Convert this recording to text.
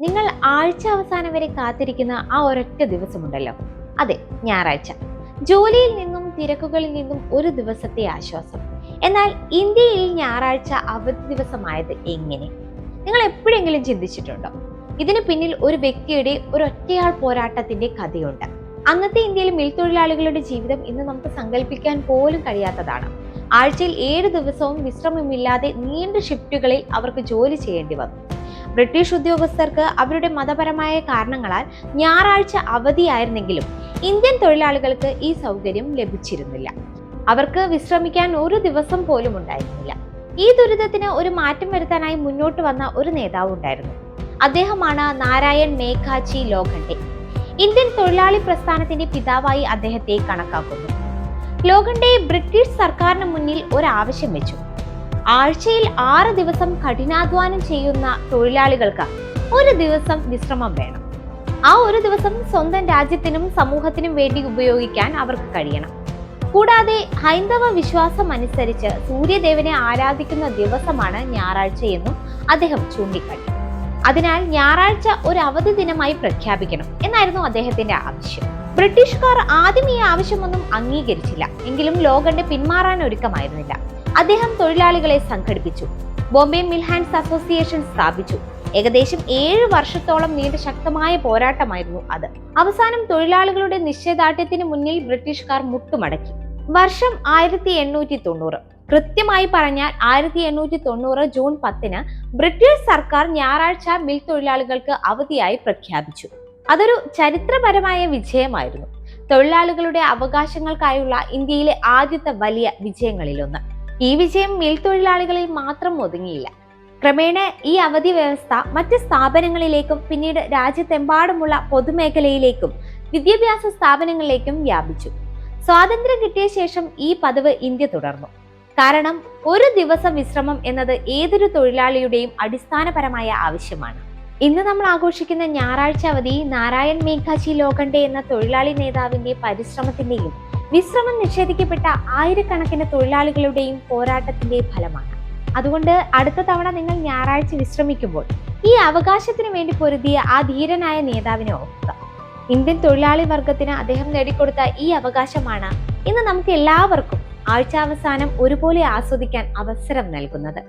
നിങ്ങൾ ആഴ്ച അവസാനം വരെ കാത്തിരിക്കുന്ന ആ ഒരൊറ്റ ദിവസമുണ്ടല്ലോ. അതെ ഞായറാഴ്ച. ജോലിയിൽ നിന്നും തിരക്കുകളിൽ നിന്നും ഒരു ദിവസത്തെ ആശ്വാസം. എന്നാൽ ഇന്ത്യയിൽ ഞായറാഴ്ച അവധി ദിവസമായത് എങ്ങനെ? നിങ്ങൾ എപ്പോഴെങ്കിലും ചിന്തിച്ചിട്ടുണ്ടോ? ഇതിന് പിന്നിൽ ഒരു വ്യക്തിയുടെ ഒരു ഒറ്റയാൾ പോരാട്ടത്തിന്റെ കഥയുണ്ട്. അന്നത്തെ ഇന്ത്യയിൽ മിൽ തൊഴിലാളികളുടെ ജീവിതം ഇന്ന് നമുക്ക് സങ്കല്പിക്കാൻ പോലും കഴിയാത്തതാണ്. ആഴ്ചയിൽ ഏഴ് ദിവസവും വിശ്രമമില്ലാതെ നീണ്ട ഷിഫ്റ്റുകളിൽ അവർക്ക് ജോലി ചെയ്യേണ്ടി വന്നു. ബ്രിട്ടീഷ് ഉദ്യോഗസ്ഥർക്ക് അവരുടെ മതപരമായ കാരണങ്ങളാൽ ഞായറാഴ്ച അവധിയായിരുന്നെങ്കിലും ഇന്ത്യൻ തൊഴിലാളികൾക്ക് ഈ സൗകര്യം ലഭിച്ചിരുന്നില്ല. അവർക്ക് വിശ്രമിക്കാൻ ഒരു ദിവസം പോലും ഉണ്ടായിരുന്നില്ല. ഈ ദുരിതത്തിന് ഒരു മാറ്റം വരുത്താനായി മുന്നോട്ട് വന്ന ഒരു നേതാവ് ഉണ്ടായിരുന്നു. അദ്ദേഹമാണ് നാരായൺ മേഘാജി ലോഖണ്ഡെ ഇന്ത്യൻ തൊഴിലാളി പ്രസ്ഥാനത്തിന്റെ പിതാവായി അദ്ദേഹത്തെ കണക്കാക്കുന്നു. ലോഖണ്ഡെ ബ്രിട്ടീഷ് സർക്കാരിന് മുന്നിൽ ഒരു ആവശ്യം വെച്ചു. ആഴ്ചയിൽ ആറ് ദിവസം കഠിനാധ്വാനം ചെയ്യുന്ന തൊഴിലാളികൾക്ക് ഒരു ദിവസം വിശ്രമം വേണം. ആ ഒരു ദിവസം സ്വന്തം രാജ്യത്തിനും സമൂഹത്തിനും വേണ്ടി ഉപയോഗിക്കാൻ അവർക്ക് കഴിയണം. കൂടാതെ ഹൈന്ദവ വിശ്വാസം അനുസരിച്ച് സൂര്യദേവനെ ആരാധിക്കുന്ന ദിവസമാണ് ഞായറാഴ്ച എന്നും അദ്ദേഹം ചൂണ്ടിക്കാട്ടി. അതിനാൽ ഞായറാഴ്ച ഒരു അവധി ദിനമായി പ്രഖ്യാപിക്കണം എന്നായിരുന്നു അദ്ദേഹത്തിന്റെ ആവശ്യം. ബ്രിട്ടീഷുകാർ ആദ്യം ഈ ആവശ്യമൊന്നും അംഗീകരിച്ചില്ല. എങ്കിലും ലോകന്റെ പിന്മാറാൻ ഒരുക്കമായിരുന്നില്ല. അദ്ദേഹം തൊഴിലാളികളെ സംഘടിപ്പിച്ചു. ബോംബെ മിൽ ഹാൻഡ്സ് അസോസിയേഷൻ സ്ഥാപിച്ചു. ഏകദേശം ഏഴ് വർഷത്തോളം നീണ്ട ശക്തമായ പോരാട്ടമായിരുന്നു അത്. അവസാനം തൊഴിലാളികളുടെ നിശ്ചയദാർഢ്യത്തിന് മുന്നിൽ ബ്രിട്ടീഷുകാർ മുട്ടുമടക്കി. വർഷം ആയിരത്തി എണ്ണൂറ്റി തൊണ്ണൂറ് കൃത്യമായി പറഞ്ഞാൽ ആയിരത്തി എണ്ണൂറ്റി തൊണ്ണൂറ് ജൂൺ പത്തിന് ബ്രിട്ടീഷ് സർക്കാർ ഞായറാഴ്ച മിൽ തൊഴിലാളികൾക്ക് അവധിയായി പ്രഖ്യാപിച്ചു. അതൊരു ചരിത്രപരമായ വിജയമായിരുന്നു. തൊഴിലാളികളുടെ അവകാശങ്ങൾക്കായുള്ള ഇന്ത്യയിലെ ആദ്യത്തെ വലിയ വിജയങ്ങളിലൊന്ന്. ഈ വിജയം മിൽ തൊഴിലാളികളിൽ മാത്രം ഒതുങ്ങിയില്ല. ക്രമേണ ഈ അവധി വ്യവസ്ഥ മറ്റ് സ്ഥാപനങ്ങളിലേക്കും പിന്നീട് രാജ്യത്തെമ്പാടുമുള്ള പൊതുമേഖലയിലേക്കും വിദ്യാഭ്യാസ സ്ഥാപനങ്ങളിലേക്കും വ്യാപിച്ചു. സ്വാതന്ത്ര്യം കിട്ടിയ ശേഷം ഈ പതിവ് ഇന്ത്യ തുടർന്നു. കാരണം ഒരു ദിവസം വിശ്രമം എന്നത് ഏതൊരു തൊഴിലാളിയുടെയും അടിസ്ഥാനപരമായ ആവശ്യമാണ്. ഇന്ന് നമ്മൾ ആഘോഷിക്കുന്ന ഞായറാഴ്ച അവധി നാരായൺ മേഘാജി ലോകണ്ടെ എന്ന തൊഴിലാളി നേതാവിന്റെ പരിശ്രമത്തിന്റെയും വിശ്രമം നിഷേധിക്കപ്പെട്ട ആയിരക്കണക്കിന് തൊഴിലാളികളുടെയും പോരാട്ടത്തിന്റെ ഫലമാണ്. അതുകൊണ്ട് അടുത്ത തവണ നിങ്ങൾ ഞായറാഴ്ച വിശ്രമിക്കുമ്പോൾ ഈ അവകാശത്തിന് വേണ്ടി പൊരുതിയ ആ ധീരനായ നേതാവിനെ ഓർക്കുക. ഇന്ത്യൻ തൊഴിലാളി വർഗത്തിന് അദ്ദേഹം നേടിക്കൊടുത്ത ഈ അവകാശമാണ് ഇന്ന് നമുക്ക് എല്ലാവർക്കും ആഴ്ചാവസാനം ഒരുപോലെ ആസ്വദിക്കാൻ അവസരം നൽകുന്നത്.